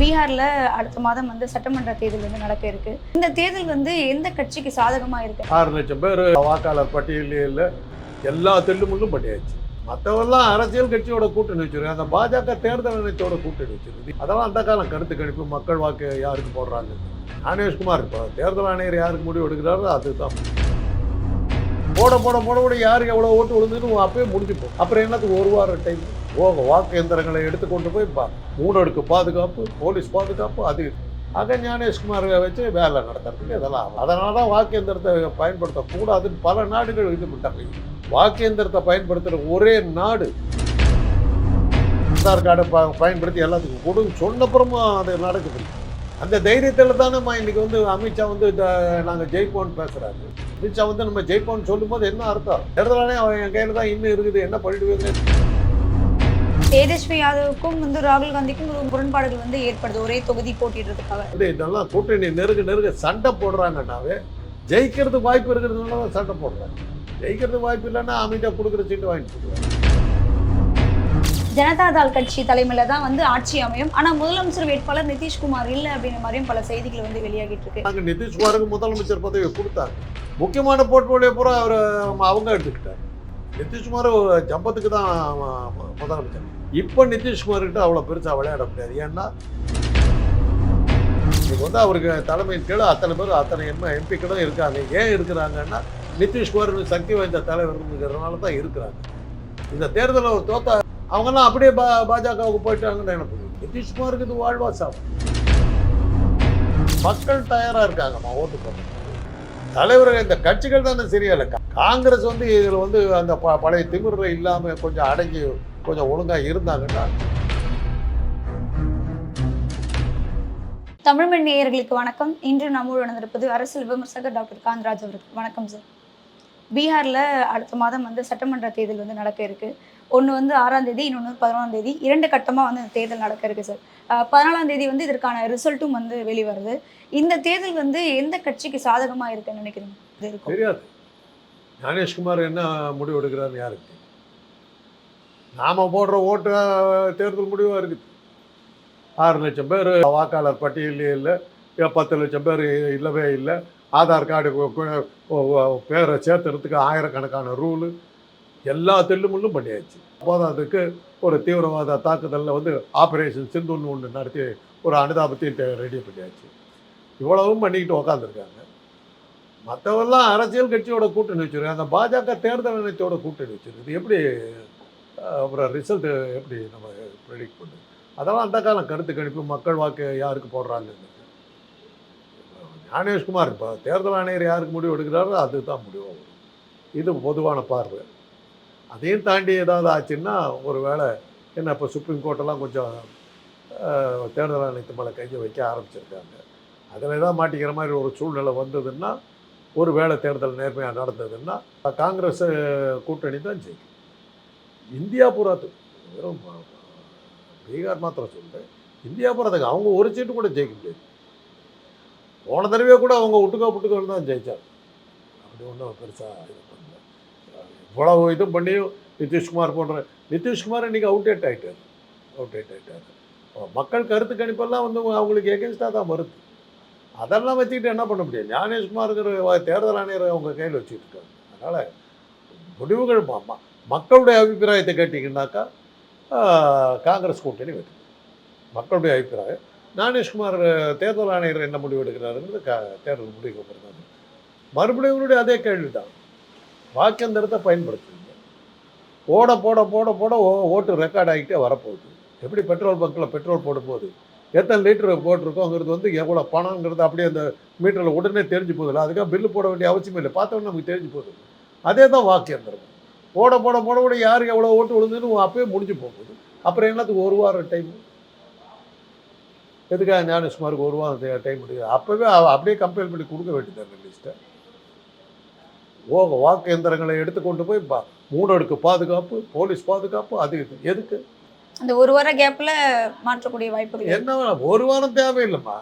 பீகாரில் அடுத்த மாதம் வந்து சட்டமன்ற தேர்தல் வந்து நடக்க இருக்கு. இந்த தேர்தல் வந்து எந்த கட்சிக்கு சாதகமாக இருக்கு? ஆறு லட்சம் பேர் வாக்காளர் பட்டியலில் எல்லா தெல்லுமுள்ளும் பண்ணியாச்சு மற்றவெல்லாம் அரசியல் கட்சியோட கூட்டணி வச்சிருக்கு அந்த பாஜக தேர்தல் நிலையத்தோட கூட்டணி வச்சிருக்கு. அதெல்லாம் அந்த காலம் கருத்து கணிப்பு மக்கள் வாக்கு யாருக்கு போடுறாங்க? ஞானேஷ்குமார் இப்போ தேர்தல் ஆணையர் யாருக்கு முடிவு எடுக்கிறாரோ அதுதான். போட போட போட போட யாருக்கு எவ்வளோ ஓட்டு விழுந்துன்னு அப்பயே முடிஞ்சுப்போம். அப்புறம் என்னத்துக்கு ஒரு வாரம் டைம் போக வாக்கு எந்திரங்களை எடுத்துக்கொண்டு போய் பா மூணு அடுக்கு பாதுகாப்பு போலீஸ் பாதுகாப்பு அது ஆக ஞானேஷ்குமாரை வச்சு வேலை நடத்துறதுக்கு இதெல்லாம் அதனால தான் வாக்கு எந்திரத்தை பயன்படுத்தக்கூடாதுன்னு பல நாடுகள் இது பண்ணிட்டாங்க. வாக்கு எந்திரத்தை பயன்படுத்துகிற ஒரே நாடு ஆதார் கார்டை ப பயன்படுத்தி எல்லாத்துக்கும் கொடுன்னு சொன்னப்புறமா அது நடக்குது. அந்த தைரியத்தில் தானேம்மா இன்றைக்கி வந்து அமித்ஷா வந்து நாங்கள் ஜெயிப்போம்னு பேசுகிறாரு அமித்ஷா வந்து நம்ம ஜெயிப்போம்னு சொல்லும்போது என்ன அர்த்தம்? தேர்தலானே அவன் என் கையில் தான் இன்னும் இருக்குது என்ன பண்ணிடுவீங்க தேஜஸ்வி யாதவுக்கும் வந்து ராகுல் காந்திக்கும் ஒரு முரண்பாடுகள் வந்து ஏற்படுது. ஒரே தொகுதி போட்டிடுறதுக்காக இதெல்லாம் கூட்டணி நெருங்க நெருங்க சண்டை போடுறாங்கன்னாவே ஜெயிக்கிறதுக்கு வாய்ப்பு இருக்கிறதுனால தான் சண்டை போடுறாங்க. ஜெயிக்கிறதுக்கு வாய்ப்பு இல்லைன்னா அமித்ஷா கொடுக்குற சீட்டு வாங்கிட்டு போடுவாங்க ஜனதா தள் கட்சி தலைமையில தான் வந்து ஆட்சி அமையும். ஆனா முதலமைச்சர் வேட்பாளர் நிதிஷ்குமார் இல்ல அப்படிங்கிற மாதிரியும் பல செய்திகள் வந்து வெளியாகிட்டு இருக்கு. நாங்கள் நிதிஷ்குமாருக்கு முதலமைச்சர் பதவி கொடுத்தாங்க. முக்கியமான போர்ட்போலியோ பூரா அவர் அவங்க எடுத்துக்கிட்டார். நிதிஷ்குமார் ஜம்பத்துக்கு தான் முதலமைச்சர். இப்போ நிதிஷ்குமார்கிட்ட அவ்வளோ பெருசாக விளையாட முடியாது. ஏன்னா இன்னைக்கு வந்து அவருக்கு தலைமையின் கீழே அத்தனை பேர் அத்தனை எம் எம்பிக்களும் இருக்காங்க. ஏன் இருக்கிறாங்கன்னா நிதிஷ்குமார் சக்தி வாய்ந்த தலைவருங்கிறதுனால தான் இருக்கிறாங்க. இந்த தேர்தலில் ஒரு தோத்தா அவங்கெல்லாம் அப்படியே பா பாஜகவுக்கு போயிட்டாங்கன்னு எனக்கு நிதிஷ்குமாருக்கு இது வாழ்வா சாப்பிடும் மக்கள் தயாராக இருக்காங்கம்மா ஓட்டு போட தலைவர்கள் இந்த கட்சிகள் தானே சரியில்லை காங்கிரஸ் வந்து இதில் வந்து அந்த ப பழைய திமிர இல்லாமல் கொஞ்சம் அடங்கி கொஞ்சம் ஒழுங்கா இருந்தாங்கன்னா தமிழ்மண் நேயர்களுக்கு வணக்கம். இன்று நம்மோடு நடந்திருப்பது அரசியல் விமர்சகர் டாக்டர் காந்தராஜ் அவருக்கு. வணக்கம் சார். பீகார்ல அடுத்த மாதம் வந்து சட்டமன்ற தேர்தல் வந்து நடக்க இருக்கு. ஒன்று வந்து ஆறாம் தேதி இன்னொன்று பதினொன்றாம் தேதி. இரண்டு கட்டமாக வந்து இந்த தேர்தல் நடக்க இருக்கு சார். பதினாலாம் தேதி வந்து இதற்கான ரிசல்ட்டும் வந்து வெளிவருது. இந்த தேர்தல் வந்து எந்த கட்சிக்கு சாதகமாக இருக்குன்னு நினைக்கிறீங்க? தெரியாது. ஞானேஷ்குமார் என்ன முடிவு எடுக்கிறான்னு யாருக்கு? நாம் போடுற ஓட்டு தேர்தல் முடிவாக இருக்குது. ஆறு லட்சம் பேர் வாக்காளர் பட்டியலில் பத்து லட்சம் பேர் இல்லவே இல்லை. ஆதார் கார்டு பேரை சேர்த்துறதுக்கு ஆயிரக்கணக்கான ரூலு. எல்லா தெல்லுமுள்ளும் பண்ணியாச்சு. அப்போது ஒரு தீவிரவாத தாக்குதலில் வந்து ஆப்ரேஷன் சிந்துன்னு ஒன்று நடத்தி ஒரு அனுதாபத்தையும் ரெடி பண்ணியாச்சு. இவ்வளவும் பண்ணிக்கிட்டு உக்காந்துருக்காங்க. மற்றவெல்லாம் அரசியல் கட்சியோட கூட்டணி வச்சிருக்கு அந்த பாஜக தேர்தல் நிலையத்தோட கூட்டணி வச்சுருக்கு. இது எப்படி அப்புறம் ரிசல்ட் எப்படி நம்ம ப்ரெடிக்ட் பண்ணுறது அதெல்லாம் அந்த காலம் கருத்து கணிப்பு மக்கள் வாக்கு யாருக்கு போடுறாங்க? ஞானேஷ்குமார் இப்போ தேர்தல் ஆணையர் யாருக்கு முடிவு எடுக்கிறாரோ அதுதான் முடிவாகும் இது பொதுவான பார்வை. அதையும் தாண்டி ஏதாவது ஆச்சுன்னா ஒரு வேளை என்ன இப்போ சுப்ரீம் கோர்ட்டெல்லாம் கொஞ்சம் தேர்தல் ஆணையத்து மேலே கையை வைக்க ஆரம்பிச்சிருக்காங்க. அதில் ஏதாவது மாட்டிக்கிற மாதிரி ஒரு சூழ்நிலை வந்ததுன்னா ஒரு வேளை தேர்தல் நேர்மையாக நடந்ததுன்னா காங்கிரஸ் கூட்டணி தான் ஜெயிக்கும். இந்தியா பூராத்துக்கு வெறும் பீகார் மாத்திரம் சொல்கிறேன் இந்தியா பூராத்துக்கு அவங்க ஒரு சீட்டு கூட ஜெயிக்க முடியாது. போன தடவையே கூட அவங்க ஒட்டுக்கா புட்டுக்கோன்னு தான் ஜெயிச்சாங்க. அப்படி ஒன்றும் பெருசாக இது பண்ணல. இவ்வளவு இது பண்ணியும் நிதிஷ்குமார் போன்ற நிதிஷ்குமார் இன்னைக்கு அவுடேட் ஆகிட்டார் அவுடேட் ஆகிட்டார் மக்கள் கருத்து கணிப்பெல்லாம் வந்து அவங்களுக்கு எகென்ஸ்டாக தான் வருது. அதெல்லாம் வச்சுக்கிட்டு என்ன பண்ண முடியும்? ஞானேஷ்குமாருங்கிற தேர்தல் ஆணையர் அவங்க கையில் வச்சுட்டு இருக்காங்க. அதனால் முடிவுகள் மாமா மக்களுடைய அபிப்பிராயத்தை கேட்டிங்கன்னாக்கா காங்கிரஸ் கூட்டணி வெற்றி. மக்களுடைய அபிப்பிராயம். ஞானேஷ்குமார் தேர்தல் ஆணையர் என்ன முடிவு எடுக்கிறாருங்கிறது க தேர்தல் முடிவுக்கு அப்புறம் மறுபடியும் இவருடைய அதே கேள்வி தான் வாக்கெந்திரத்தை பயன்படுத்துவீங்க போட போட போட போட ஓ- ஓட்டு ரெக்கார்ட் ஆகிட்டே வரப்போகுது. எப்படி பெட்ரோல் பங்க்கில் பெட்ரோல் போடும்போது? எத்தனை லிட்டர் போட்டிருக்கோங்கிறது வந்து எவ்வளோ பணங்கிறது அப்படியே அந்த மீட்டரில் உடனே தெரிஞ்சு போதில்லை அதுக்காக பில்லு போட வேண்டிய அவசியம் இல்லை. பார்த்தோன்னே நமக்கு தெரிஞ்சு போகுது. அதே தான் வாக்கியந்திரம் போட போட போட போட யாருக்கு எவ்வளோ ஓட்டு விழுந்துன்னு அப்பயே முடிஞ்சு போகுது. அப்புறம் என்னத்துக்கு ஒரு வாரம் டைம் எதுக்காக ஞானேஷ்குமாருக்கு ஒரு வாரம் டைம் முடியுது அப்போவே அப்படியே கம்பேர் பண்ணி கொடுக்க வேண்டியது லிஸ்ட்டை ஓ வாக்கு எந்திரங்களை எடுத்துக்கொண்டு போய் பா- மூணு அடுக்கு பாதுகாப்பு போலீஸ் பாதுகாப்பு அது எதுக்கு? அந்த ஒரு வார கேப்ல மாற்றக்கூடிய இருக்கு. என்ன வேணும்? ஒரு வாரம் தேவையில்லைம்மா.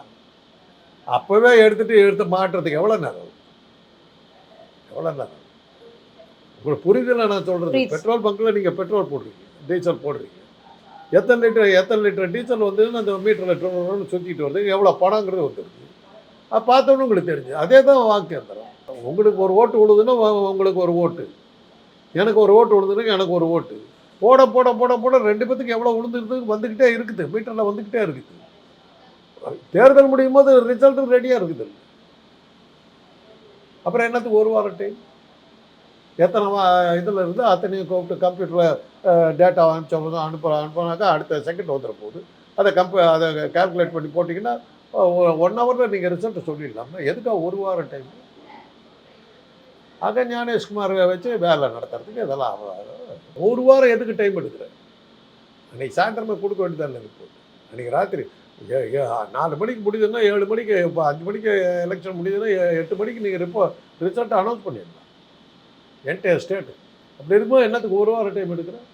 அப்பவே எடுத்துட்டு எடுத்து மாட்டுறதுக்கு எவ்வளோ நேரம்? எவ்வளோ நேரம்? உங்களுக்கு புரிதல நான் புரியுது. பெட்ரோல் பங்க்ல நீங்க பெட்ரோல் போடுறீங்க டீசல் போடுறீங்க. எத்தனை லிட்டர் எத்தனை லிட்டர் டீசல் வந்து அந்த மீட்டரில் டொன்னு சுற்றிட்டு வருது. எவ்வளோ பணங்கிறது வந்துருக்கு அது பார்த்தோன்னு உங்களுக்கு தெரிஞ்சு. அதே தான் வாக்கு கேந்திரம் உங்களுக்கு ஒரு ஓட்டு விழுதுன்னா உங்களுக்கு ஒரு ஓட்டு. எனக்கு ஒரு ஓட்டு விழுதுன்னா எனக்கு ஒரு ஓட்டு. போட போட போட போட ரெண்டு பேத்துக்கு எவ்வளோ விழுந்துருக்கு வந்துக்கிட்டே இருக்குது. மீட்டரில் வந்துக்கிட்டே இருக்குது. தேர்தல் முடியும் போது ரிசல்ட் ரெடியாக இருக்குது. அப்புறம் என்னத்துக்கு ஒரு வாரம் டைம் எத்தனை இதில் இருந்து அத்தனையும் கூப்பிட்டு கம்ப்யூட்டரில் டேட்டா அனுப்பிச்சோம் அனுப்ப அனுப்பினாக்கா அடுத்த செகண்ட் வந்துட போகுது. அதை கம்ப அதை கால்குலேட் பண்ணி போட்டிங்கன்னா ஒன் ஹவரில் நீங்கள் ரிசல்ட்டு சொல்லிடலாமா. எதுக்காக ஒரு வாரம் டைம் ஆக ஞானேஷ்குமாரை வச்சு வேலை நடத்துறதுக்கு இதெல்லாம் ஒரு வாரம் எதுக்கு டைம் எடுக்கிறேன் அன்றைக்கி சாயந்தரமே கொடுக்க வேண்டியதானே ரிப்போர்ட் அன்றைக்கி ராத்திரி ஏ- ஏ- நாலு மணிக்கு முடியுதுன்னா ஏழு மணிக்கு இப்போ அஞ்சு மணிக்கு எலெக்ஷன் முடியுதுன்னா எட்டு மணிக்கு நீங்கள் ரிப்போ ரிசல்ட்டை அனௌன்ஸ் பண்ணிடணும் என்டையர் ஸ்டேட் அப்படி இருக்கும்போது என்னத்துக்கு ஒரு வாரம் டைம் எடுக்கிறேன்?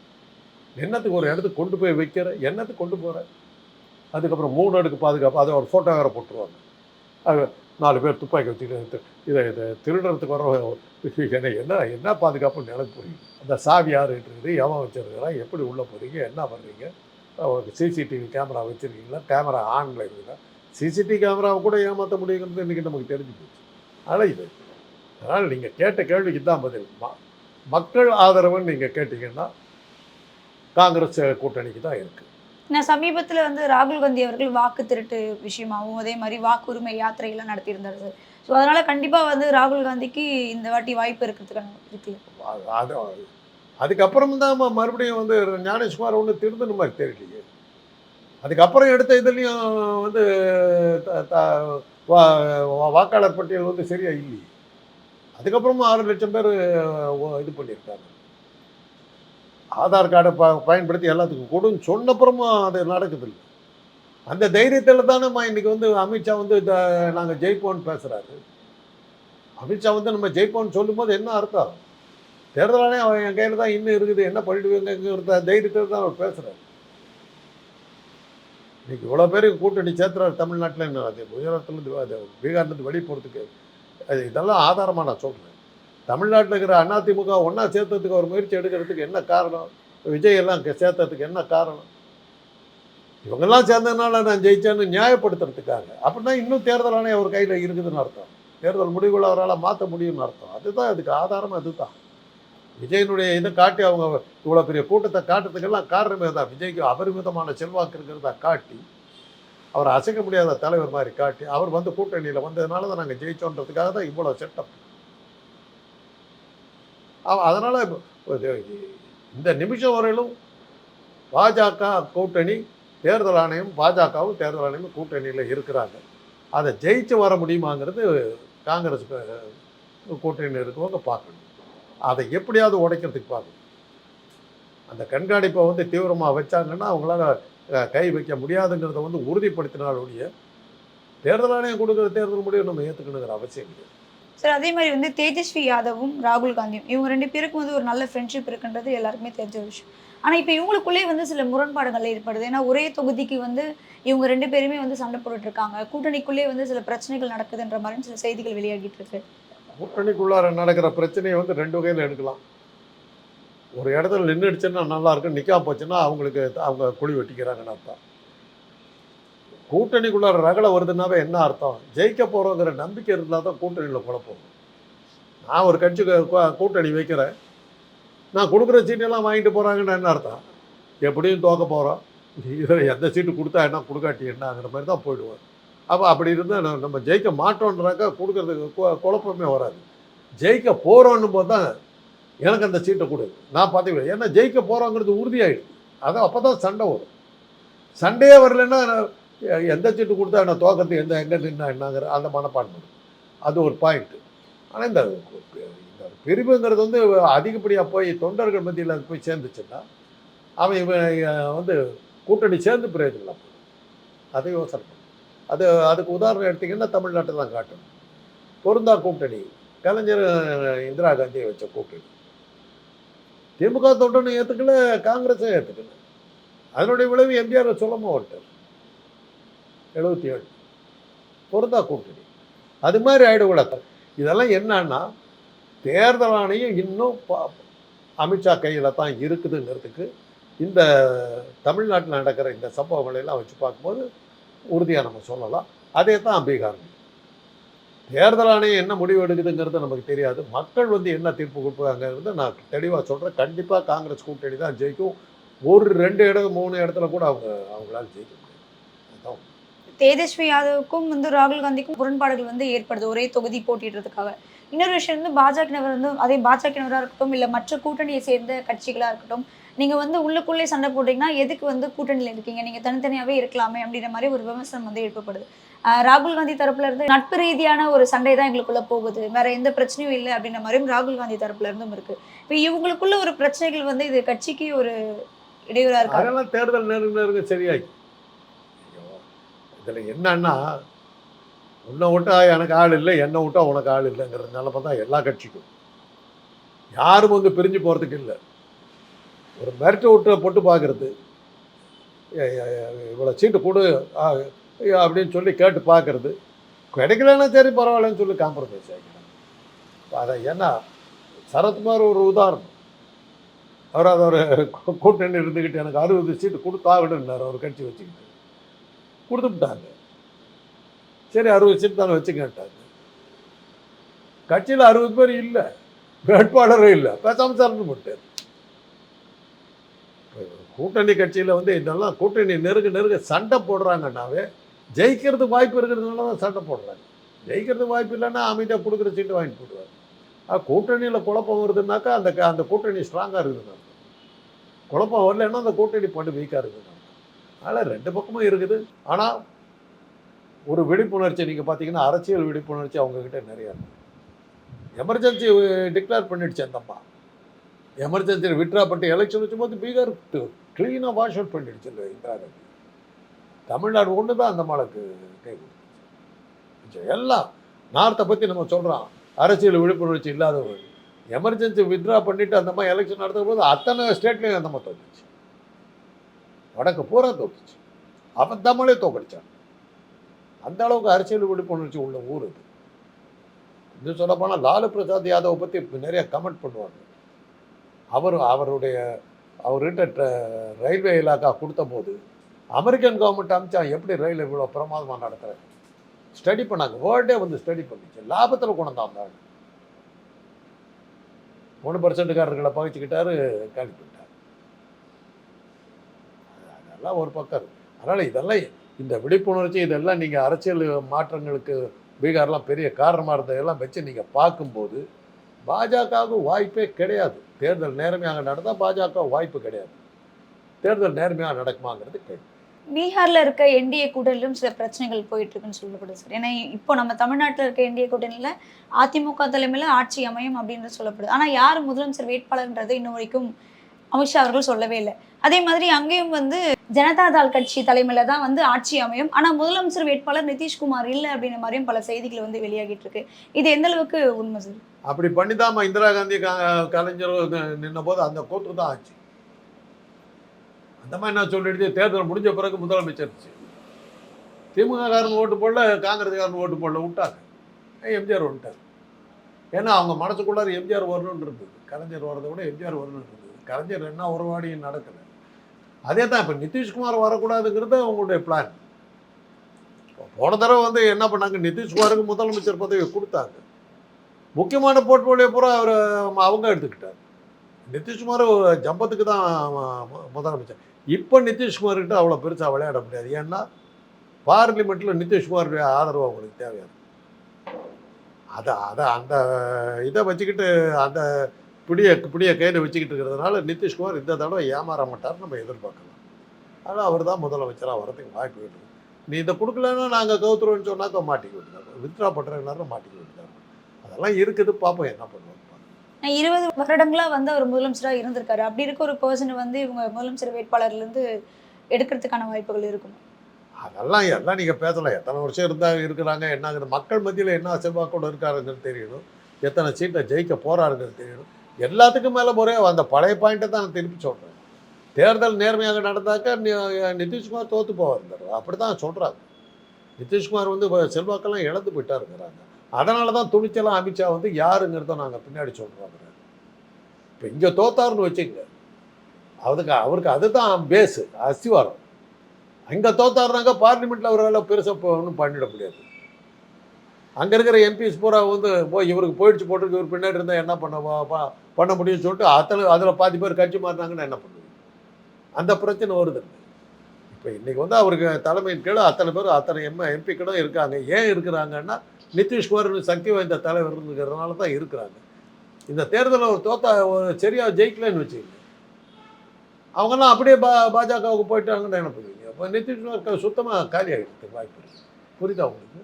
என்னத்துக்கு ஒரு இடத்துக்கு கொண்டு போய் வைக்கிற என்னத்துக்கு கொண்டு போகிறேன் அதுக்கப்புறம் மூணு அடுக்கு பாதுகாப்பு அதை ஒரு ஃபோட்டோ போட்டுருவாங்க. அது நாலு பேர் துப்பாக்கி வச்சுக்கிட்டு இதை இதை திருடுறதுக்கு வர என்ன என்ன என்ன பாதுகாப்புன்னு எனக்கு புரியும் அந்த சாவி யார் இருக்குது எவன் வச்சுருக்கிறான்? எப்படி உள்ளே போகிறீங்க என்ன பண்ணுறீங்க சிசிடிவி கேமரா வச்சுருக்கீங்களா? கேமரா ஆனில் இருக்குதா? சிசிடிவி கேமராவை கூட ஏமாற்ற முடியுங்கிறது இன்றைக்கி நமக்கு தெரிஞ்சு போச்சு. அதனால் இது அதனால் நீங்கள் கேட்ட கேள்விக்கு தான் பதில். ம- மக்கள் ஆதரவுன்னு நீங்கள் கேட்டிங்கன்னா காங்கிரஸ் கூட்டணிக்கு தான் இருக்குது நான் சமீபத்துல வந்து ராகுல் காந்தி அவர்கள் வாக்கு திருட்டு விஷயமாவும் அதே மாதிரி வாக்குரிமை யாத்திரைகள்லாம் நடத்தியிருந்தாரு. சார் ஸோ அதனால கண்டிப்பா வந்து ராகுல் காந்திக்கு இந்த வாட்டி வாய்ப்பு இருக்கிறதுக்கான இருக்குல்ல அது- அது அதுக்கப்புறம் தான் மறுபடியும் வந்து ஞானேஷ்குமார் ஒன்று திருந்தின மாதிரி தெரியலையே. அதுக்கப்புறம் எடுத்த இதுலேயும் வந்து வாக்காளர் பட்டியல் வந்து சரியா இல்லையே. அதுக்கப்புறமா ஆறு லட்சம் பேர் இது பண்ணியிருக்காங்க. ஆதார் கார்டை ப பயன்படுத்தி எல்லாத்துக்கும் கொடுன்னு சொன்னப்புறமா அது நடக்குதில்லை அந்த தைரியத்தில் தானேம்மா இன்றைக்கி வந்து அமித்ஷா வந்து நாங்கள் ஜெயிப்போம்னு பேசுகிறாரு அமித்ஷா வந்து நம்ம ஜெயிப்போம்னு சொல்லும்போது என்ன அர்த்தம்? தேர்தலானே அவன் என் கையில் தான் இன்னும் இருக்குது என்ன பண்ணிடுவீங்கிற தைரியத்தில் தான் அவர் பேசுகிறார் இன்றைக்கி இவ்வளோ பேருக்கு கூட்டணி சேர்த்துறாரு தமிழ்நாட்டில். என்ன அது குஜராத்லேருந்து அது பீகார்லேருந்து வெளியே போகிறதுக்கு அது இதெல்லாம் ஆதாரமாக நான் சொல்கிறேன் தமிழ்நாட்டில் இருக்கிற அதிமுக ஒன்றா சேர்த்ததுக்கு ஒரு முயற்சி எடுக்கிறதுக்கு என்ன காரணம்? விஜய் எல்லாம் சேர்த்ததுக்கு என்ன காரணம்? இவங்கெல்லாம் சேர்ந்ததுனால நான் ஜெயிச்சேன்னு நியாயப்படுத்துறதுக்காக. அப்படின்னா இன்னும் தேர்தல் ஆணையம் அவர் கையில் இருக்குதுன்னு அர்த்தம். தேர்தல் முடிவுகளை அவரால் மாற்ற முடியும்னு அர்த்தம். அதுதான் அதுக்கு ஆதாரம் அதுதான். விஜயனுடைய இதை காட்டி அவங்க இவ்வளோ பெரிய கூட்டத்தை காட்டுறதுக்கெல்லாம் காரணமே தான் விஜய்க்கு அபரிமிதமான செல்வாக்கு இருக்கிறதா காட்டி அவர் அசைக்க முடியாத தலைவர் மாதிரி காட்டி அவர் வந்து கூட்டணியில் வந்ததுனால தான் நாங்கள் ஜெயிச்சோன்றதுக்காக தான் இவ்வளோ செட்டப் அதனால் இந்த நிமிஷம் வரையிலும் பாஜக கூட்டணி தேர்தல் ஆணையம் பாஜகவும் தேர்தல் ஆணையமும் கூட்டணியில் இருக்கிறாங்க. அதை ஜெயிச்சு வர முடியுமாங்கிறது காங்கிரஸ் கூட்டணியில் இருக்கவங்க பார்க்கணும். அதை எப்படியாவது உடைக்கிறதுக்கு பார்க்கணும். அந்த கண்காணிப்பை வந்து தீவிரமாக வச்சாங்கன்னா அவங்களால கை வைக்க முடியாதுங்கிறத வந்து உறுதிப்படுத்தினாலுடைய தேர்தல் ஆணையம் கொடுக்குற தேர்தல் முடிவு நம்ம ஏற்றுக்கணுங்கிற அவசியம் இல்லை. சார் அதே மாதிரி வந்து தேஜஸ்வி யாதவும் ராகுல் காந்தியும் இவங்க ரெண்டு பேருக்கும் வந்து ஒரு நல்ல ஃப்ரெண்ட்ஷிப் இருக்குன்றது எல்லாருக்குமே தெரிஞ்ச விஷயம். ஆனால் இப்போ இவங்களுக்குள்ளே வந்து சில முரண்பாடுகள் ஏற்படுது. ஏன்னா ஒரே தொகுதிக்கு வந்து இவங்க ரெண்டு பேருமே வந்து சண்டை போட்டுட்டு இருக்காங்க கூட்டணிக்குள்ளே வந்து சில பிரச்சனைகள் நடக்குதுன்ற மாதிரி சில செய்திகள் வெளியாகிட்டு இருக்கு கூட்டணிக்குள்ளார நடக்கிற பிரச்சனையை வந்து ரெண்டு வகையில் எடுக்கலாம். ஒரு இடத்துல நின்றுடுச்சுன்னா நல்லா இருக்கு நிற்காம போச்சுன்னா அவங்களுக்கு அவங்க குழி வெட்டிக்கிறாங்கன்னு அர்த்தம். கூட்டணிக்குள்ளார ரகலை வருதுன்னாவே என்ன அர்த்தம்? ஜெயிக்க போகிறோங்கிற நம்பிக்கை இருந்தால் தான் கூட்டணியில் குழப்பம் நான் ஒரு கட்சிக்கு கூட்டணி வைக்கிறேன். நான் கொடுக்குற சீட்டெல்லாம் வாங்கிட்டு போகிறாங்கன்னு என்ன அர்த்தம்? எப்படியும் தோக்க போகிறோம் இதில் எந்த சீட்டு கொடுத்தா என்ன கொடுக்காட்டி என்னங்கிற மாதிரி தான் போயிடுவோம். அப்போ அப்படி இருந்தால் நம்ம ஜெயிக்க மாட்டோன்றாக்க கொடுக்கறதுக்கு கு- குழப்பமே வராது. ஜெயிக்க போகிறோன்னும் போது தான் எனக்கு அந்த சீட்டை கொடு. நான் பார்த்துக்கிறேன். ஏன்னா ஜெயிக்க போகிறோங்கிறது உறுதியாயிடுது அதான் அப்போ தான் சண்டை வரும். சண்டையே வரலைன்னா எ- எந்த சீட்டு கொடுத்தா என்ன தோக்கத்துக்கு எந்த எங்கே நின்னா என்னங்கிற அந்த மனப்பான்மை அது ஒரு பாயிண்ட்டு ஆனால் இந்த இந்த பிரிவுங்கிறது வந்து அதிகப்படியாக போய் தொண்டர்கள் மத்தியில் அது போய் சேர்ந்துச்சுன்னா அவன் இவன் வந்து கூட்டணி சேர்ந்து பிரயோஜனம் அதை யோசனை அது அதுக்கு உதாரணம் எடுத்திங்கன்னா தமிழ்நாட்டை தான் காட்டணும். பொருந்தா கூட்டணி. கலைஞர் இந்திரா காந்தியை வச்ச கூட்டணி. திமுக தொண்டனை ஏற்றுக்கல காங்கிரஸை ஏற்றுக்கல அதனுடைய விளைவு எம்ஜிஆர் சொல்லமா விட்டார் எழுபத்தி ஏழு. பொருந்தா கூட்டணி. அது மாதிரி ஆயிடக்கூடாது இதெல்லாம் என்னன்னா தேர்தல் ஆணையம் இன்னும் அமித்ஷா கையில் தான் இருக்குதுங்கிறதுக்கு இந்த தமிழ்நாட்டில் நடக்கிற இந்த சம்பவங்களை எல்லாம் வச்சு பார்க்கும்போது உறுதியாக நம்ம சொல்லலாம். அதே தான் பீகார். தேர்தல் ஆணையம் என்ன முடிவு எடுக்குதுங்கிறது நமக்கு தெரியாது. மக்கள் வந்து என்ன தீர்ப்பு கொடுப்பாங்கிறது நான் தெளிவாக சொல்கிறேன் கண்டிப்பாக காங்கிரஸ் கூட்டணி தான் ஜெயிக்கும். ஒரு ரெண்டு இடம் மூணு இடத்துல கூட அவங்க அவங்களால ஜெயிக்க முடியாது. தேஜஸ்வி யாதவுக்கும் வந்து ராகுல் காந்திக்கும் முரண்பாடுகள் வந்து ஏற்படுது. ஒரே தொகுதி போட்டிடுறதுக்காக இன்னொரு விஷயம் வந்து பாஜகவினர் வந்து அதே பாஜகவினராக இருக்கட்டும் இல்லை மற்ற கூட்டணியை சேர்ந்த கட்சிகளாக இருக்கட்டும் நீங்கள் வந்து உள்ளுக்குள்ளே சண்டை போட்டீங்கன்னா எதுக்கு வந்து கூட்டணியில் இருக்கீங்க? நீங்கள் தனித்தனியாகவே இருக்கலாமே அப்படின்ற மாதிரி ஒரு விமர்சனம் வந்து எழுப்பப்படுது. ராகுல் காந்தி தரப்புல இருந்து நட்பு ரீதியான ஒரு சண்டை தான் எங்களுக்குள்ள போகுது. வேற எந்த பிரச்சனையும் இல்லை அப்படின்ற மாதிரியும் ராகுல் காந்தி தரப்புல இருந்தும் இருக்கு. இப்போ இவங்களுக்குள்ள ஒரு பிரச்சனைகள் வந்து இது கட்சிக்கு ஒரு இடையூறா இருக்கு? அதெல்லாம் தேர்தல் நெருங்க நெருங்க சரியாகி இதில் என்னன்னா உன்னை விட்டா எனக்கு ஆள் இல்லை என்னை விட்டா உனக்கு ஆள் இல்லைங்கிற நிலமை தான் எல்லா கட்சிக்கும். யாரும் வந்து பிரிஞ்சு போகிறதுக்கு இல்லை. ஒரு மிரட்டு விட்டு பொட்டு பார்க்குறது. இவ்வளோ சீட்டு கொடு ஆ, ஐயா, அப்படின்னு சொல்லி கேட்டு பார்க்கறது. கிடைக்கலன்னா சரி பரவாயில்லன்னு சொல்லி காம்ப்ரமைஸ் ஆகிக்கிறாங்க அதை ஏன்னா சரத்குமார் ஒரு உதாரணம். அவர் அதை ஒரு கூட்டணி இருந்துக்கிட்டு எனக்கு அறுபது சீட்டு கொடுத்தாவிடுன்னார் அவர் கட்சி வச்சுக்கிட்டு. கொடுத்துட்டாங்க. சரி அறுபது சீட்டு தானே வச்சுக்கிட்டாங்க கட்சியில் அறுபது பேர் இல்லை. வேட்பாளரும் இல்லை. பேசாமல் சார்ந்து போட்டார் கூட்டணி கட்சியில் வந்து இதெல்லாம் கூட்டணி நெருங்க நெருங்க சண்டை போடுறாங்கன்னாவே ஜெயிக்கிறதுக்கு வாய்ப்பு இருக்கிறதுனால தான் சண்டை போடுறாங்க. ஜெயிக்கிறதுக்கு வாய்ப்பு இல்லைன்னா அமைதியாக கொடுக்குற சீட்டு வாங்கிட்டு போடுவார் கூட்டணியில் குழப்பம் வருதுன்னாக்கா அந்த அந்த கூட்டணி ஸ்ட்ராங்காக இருக்குதுன்னு குழப்பம் வரலன்னா அந்த கூட்டணி பண்டு வீக்காக இருக்குது அதனால் ரெண்டு பக்கமும் இருக்குது. ஆனால் ஒரு விழிப்புணர்ச்சி நீங்கள் பார்த்தீங்கன்னா அரசியல் விழிப்புணர்ச்சி அவங்கக்கிட்ட நிறையா இருக்கு. எமர்ஜென்சி டிக்ளேர் பண்ணிடுச்சு அந்தம்மா எமர்ஜென்சியில் விட்ரா பண்ணிட்டு எலெக்ஷன் வச்சும்போது பீகார் க்ளீனாக வாஷ் அவுட் பண்ணிடுச்சு இல்லை இந்திரா காந்தி. தமிழ்நாடு ஒன்று தான் அந்த மாளுக்கு கை கொடுத்துச்சு. எல்லாம் நார்த்தை பற்றி நம்ம சொல்கிறோம் அரசியல் விழிப்புணர்ச்சி இல்லாதவர் எமர்ஜென்சி வித்ட்ரா பண்ணிவிட்டு அந்த மாதிரி எலெக்ஷன் நடத்தும் போது அத்தனை ஸ்டேட்லேயும் அந்த மாதிரி தோத்துச்சு. வடக்கு பூரா தோத்துச்சு. அவன் தமிழே தோக்கடிச்சான். அந்த அளவுக்கு அரசியல் விழிப்புணர்ச்சி உள்ள ஊர் இது இன்னும் சொல்ல போனால் லாலு பிரசாத் யாதவை பற்றி நிறைய கமெண்ட் பண்ணுவாங்க. அவர் அவருடைய அவர்கிட்ட ரயில்வே இலாக்கா கொடுத்த போது அமெரிக்கன் கவர்மெண்ட் அமிச்சா எப்படி ரயில் இவ்வளோ பிரமாதமாக நடத்துகிறாங்க ஸ்டடி பண்ணாங்க. வேர்ல்டே வந்து ஸ்டடி பண்ணிச்சு. லாபத்தில் கொண்டு வந்தாங்க. மூணு பர்சன்ட்டுக்காரர்களை பகிச்சுக்கிட்டாரு காலி பண்ணிட்டார். அதெல்லாம் ஒரு பக்கம் அதனால் இதெல்லாம் இந்த விழிப்புணர்ச்சி இதெல்லாம் நீங்கள் அரசியல் மாற்றங்களுக்கு பீகார்லாம் பெரிய காரணமாக இருந்ததெல்லாம் வச்சு நீங்கள் பார்க்கும்போது பாஜகவுக்கு வாய்ப்பே கிடையாது. தேர்தல் நேர்மையாக நடந்தால் பாஜக வாய்ப்பு கிடையாது. தேர்தல் நேர்மையாக நடக்குமாங்கிறது கேள்வி. பீகாரில் இருக்க என்டிஏ கூட்டணியிலும் சில பிரச்சனைகள் போயிட்டு இருக்குன்னு சொல்லப்படுது சார். ஏன்னா இப்போ நம்ம தமிழ்நாட்டில் இருக்க என்டிஏ கூட்டணியில் அதிமுக தலைமையில ஆட்சி அமையும் அப்படின்னு சொல்லப்படுது. ஆனா யார் முதலமைச்சர் வேட்பாளர்ன்றது இன்னும் வரைக்கும் அமித்ஷா அவர்கள் சொல்லவே இல்லை. அதே மாதிரி அங்கேயும் வந்து ஜனதாதள் கட்சி தலைமையில் தான் வந்து ஆட்சி அமையும். ஆனா முதலமைச்சர் வேட்பாளர் நிதிஷ்குமார் இல்லை அப்படின்ற மாதிரியும் பல செய்திகள் வந்து வெளியாகிட்டு இருக்கு. இது எந்த அளவுக்கு உண்மை சார்? அப்படி பண்ணி தான் இந்திரா காந்தி கலைஞர் நின்ன போது அந்த கூத்து தான் ஆச்சு. அந்த மாதிரி நான் சொல்லிடுச்சு தேர்தல் முடிஞ்ச பிறகு முதலமைச்சர்ச்சு திமுக காரன் ஓட்டு போடல காங்கிரஸ்காரன் ஓட்டு போடல விட்டாங்க. எம்ஜிஆர் வந்துட்டார். ஏன்னா அவங்க மனசுக்குள்ளார எம்ஜிஆர் வரணும்னு இருந்தது. கலைஞர் வரதை விட எம்ஜிஆர் வரணும்னு இருந்தது. கலைஞர் என்ன உறவாடியும் நடக்குது அதே தான் இப்போ நிதிஷ்குமார் வரக்கூடாதுங்கிறது அவங்களுடைய பிளான் போன தடவை வந்து என்ன பண்ணாங்க? நிதிஷ்குமாருக்கு முதலமைச்சர் பதவி கொடுத்தாங்க. முக்கியமான போர்ட்போலியோ பூரா அவர் அவங்க எடுத்துக்கிட்டார். நிதிஷ்குமார் ஜம்பத்துக்கு தான் முதலமைச்சர். இப்போ நிதிஷ்குமார்கிட்ட அவ்வளோ பெருசாக விளையாட முடியாது. ஏன்னா பார்லிமெண்ட்டில் நிதிஷ்குமாருடைய ஆதரவு அவங்களுக்கு தேவையாது. அதை அதை அந்த இதை வச்சுக்கிட்டு அந்த பிடிய பிடிய கையில் வச்சுக்கிட்டு இருக்கிறதுனால நிதிஷ்குமார் இந்த தடவை ஏமாற மாட்டார் நம்ம எதிர்பார்க்கலாம். ஆனால் அவர் தான் முதலமைச்சராக வரதுக்கு வாய்ப்பு இருக்குது. நீ இதை கொடுக்கலன்னா நாங்கள் கவுத்துருவோன்னு சொன்னாக்க மாட்டிக்க விட்டுருக்காரு வித்ரா பண்ணுறதுனால மாட்டிக்க விட்டுருக்காங்க அதெல்லாம் இருக்குது பார்ப்போம் என்ன பண்ணுவோம் இருபது வருடங்களா வந்து அவர் முதலமைச்சரா இருந்திருக்காரு. அப்படி இருக்க ஒரு பர்சனை வந்து இவங்க முதலமைச்சர் வேட்பாளர்ல இருந்து எடுக்கிறதுக்கான வாய்ப்புகள் இருக்கும். அதெல்லாம் எல்லாம் நீங்கள் பேசலாம். எத்தனை வருஷம் இருந்தால் இருக்கிறாங்க என்னங்கிறது மக்கள் மத்தியில் என்ன செல்வாக்கோடு இருக்காருங்கிறது தெரியணும். எத்தனை சீட்டை ஜெயிக்க போகிறாருங்கிறது தெரியணும். எல்லாத்துக்கும் மேலே முறையே அந்த பழைய பாயிண்ட்டை தான் நான் திருப்பி சொல்கிறேன் தேர்தல் நேர்மையாக நடந்தாக்க நிதிஷ்குமார் தோற்று போவார். அப்படி தான் சொல்கிறாங்க நிதிஷ்குமார் வந்து செல்வாக்கெல்லாம் இழந்து போயிட்டாருங்கிறாங்க. அதனால தான் துணிச்சலாம் அமித்ஷா வந்து யாருங்கிறத நாங்கள் பின்னாடி சொல்கிறோம் இப்போ இங்கே தோத்தாருன்னு வச்சுக்கங்க. அதுக்கு அவருக்கு அதுதான் பேஸு அஸ்திவாரம். அங்கே தோத்தாருனாங்க பார்லிமெண்ட்டில் அவரால் பெருசாக ஒன்றும் பண்ணிட முடியாது. அங்கே இருக்கிற எம்பிஸ் பூரா வந்து போய் இவருக்கு போயிடுச்சு போட்டுருக்கு இவர் பின்னாடி இருந்தால் என்ன பண்ண பண்ண முடியும்னு சொல்லிட்டு அத்தனை அதில் பாதி பேர் கட்சி மாறினாங்கன்னா என்ன பண்ணுவீங்க? அந்த பிரச்சனை வருது. இப்போ இன்றைக்கி வந்து அவருக்கு தலைமையின் கீழே அத்தனை பேர் அத்தனை எம் எம்பிக்களும் இருக்காங்க. ஏன் இருக்கிறாங்கன்னா நிதிஷ்குமார் சக்தி வாய்ந்த தலைவர் இருக்கிறதுனால தான் இருக்கிறாங்க. இந்த தேர்தலில் ஒரு தோத்தா ஒரு சரியாக ஜெயிக்கலன்னு வச்சுக்கோங்க. அவங்கெல்லாம் அப்படியே பா பாஜகவுக்கு போயிட்டாங்கன்னு என்ன பண்ணுவீங்க அப்போ நிதிஷ்குமார் சுத்தமாக காலி ஆகிடுறதுக்கு வாய்ப்பு இருக்கு. புரியுதா உங்களுக்கு?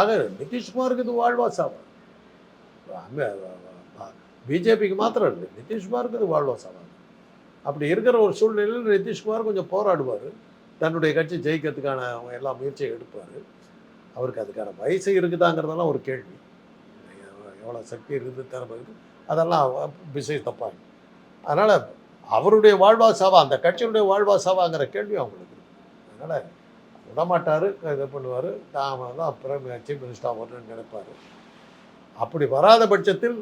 ஆக நிதிஷ்குமாருக்கு இது வாழ்வா சாவா பிஜேபிக்கு மாத்திரம் இல்லை. நிதிஷ்குமாருக்கு இது வாழ்வா சாவா அப்படி இருக்கிற ஒரு சூழ்நிலையில் நிதிஷ்குமார் கொஞ்சம் போராடுவார். தன்னுடைய கட்சி ஜெயிக்கிறதுக்கான எல்லா முயற்சியும் எடுப்பார். அவருக்கு அதுக்கான வயசு இருக்குதாங்கிறதெல்லாம் ஒரு கேள்வி. எவ்வளோ சக்தி இருக்குது திறமை இருக்குது அதெல்லாம் பிசை தப்பாங்க. அதனால் அவருடைய வாழ்வா சாவா அந்த கட்சியினுடைய வாழ்வா சாவாங்கிற கேள்வி அவங்களுக்கு அதனால் விடமாட்டார் இது பண்ணுவார். தான் தான் பிரைம் சீஃப் மினிஸ்டர் வரணும்னு நினைப்பார். அப்படி வராத பட்சத்தில்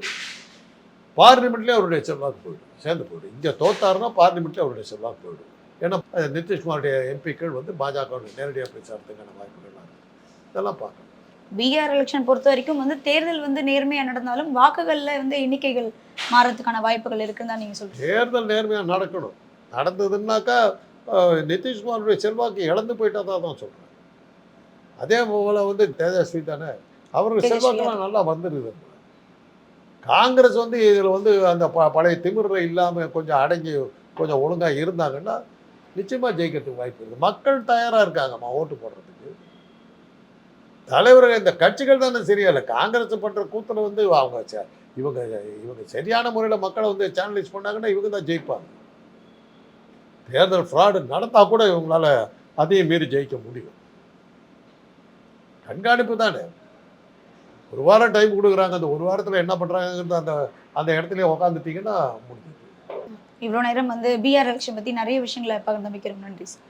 பார்லிமெண்ட்லேயே அவருடைய செல்வாக்கு போயிடும். சேர்ந்து போயிடும். இங்கே தோத்தாருன்னா பார்லிமெண்ட்லேயே அவருடைய செல்வாக்கு போயிடும். ஏன்னா நிதிஷ்குமாருடைய எம்பிக்கள் வந்து பாஜகவுடைய நேரடியாக பேசுறதுக்கான வாய்ப்புகள்லாம் இருக்குது இதெல்லாம் பார்க்கணும். பீகார் எலெக்ஷன் பொறுத்த வரைக்கும் வந்து தேர்தல் வந்து நேர்மையா நடந்தாலும் வாக்குகள்ல வந்து எண்ணிக்கைகள் மாறதுக்கான வாய்ப்புகள் இருக்குன்னு தான் நீங்க சொல்றீங்க. தேர்தல் நேர்மையாக நடக்கணும். நடந்ததுன்னாக்கா நிதிஷ்குமாருடைய செல்வாக்கு இழந்து போயிட்டா தான் சொல்கிறேன் அதே போல் வந்து தேஜஸ்வி தானே அவருக்கு. செல்வாக்கெல்லாம் நல்லா வந்துருது காங்கிரஸ் வந்து இதில் வந்து அந்த ப பழைய திமிரில் இல்லாமல் கொஞ்சம் அடங்கி கொஞ்சம் ஒழுங்காக இருந்தாங்கன்னா நிச்சயமாக ஜெயிக்கிறதுக்கு வாய்ப்பு இருக்குது. மக்கள் தயாராக இருக்காங்கம்மா ஓட்டு போடுறதுக்கு. தலைவர்கள் இந்த கட்சிகள் தானே சரியில்லை காங்கிரஸ் பண்ணுற கூத்தில் வந்து அவங்க இவங்க இவங்க சரியான முறையில் மக்களை வந்து சேனலைஸ் பண்ணாங்கன்னா இவங்க தான் ஜெயிப்பாங்க. தேர்தல் ஃப்ராடு நடந்தால் கூட இவங்களால அதையும் மீறி ஜெயிக்க முடியும். கண்காணிப்பு தானே. ஒரு வாரம் டைம் கொடுக்குறாங்க அந்த ஒரு வாரத்தில் என்ன பண்ணுறாங்கிறது அந்த அந்த இடத்துல உக்காந்துட்டீங்கன்னா முடிஞ்சது. இவ்வளவு நேரம் வந்து பிஆர் எலெக்ஷன் பத்தி நிறைய விஷயங்களை பகிர்ந்தமைக்கிறோம் நன்றி சார்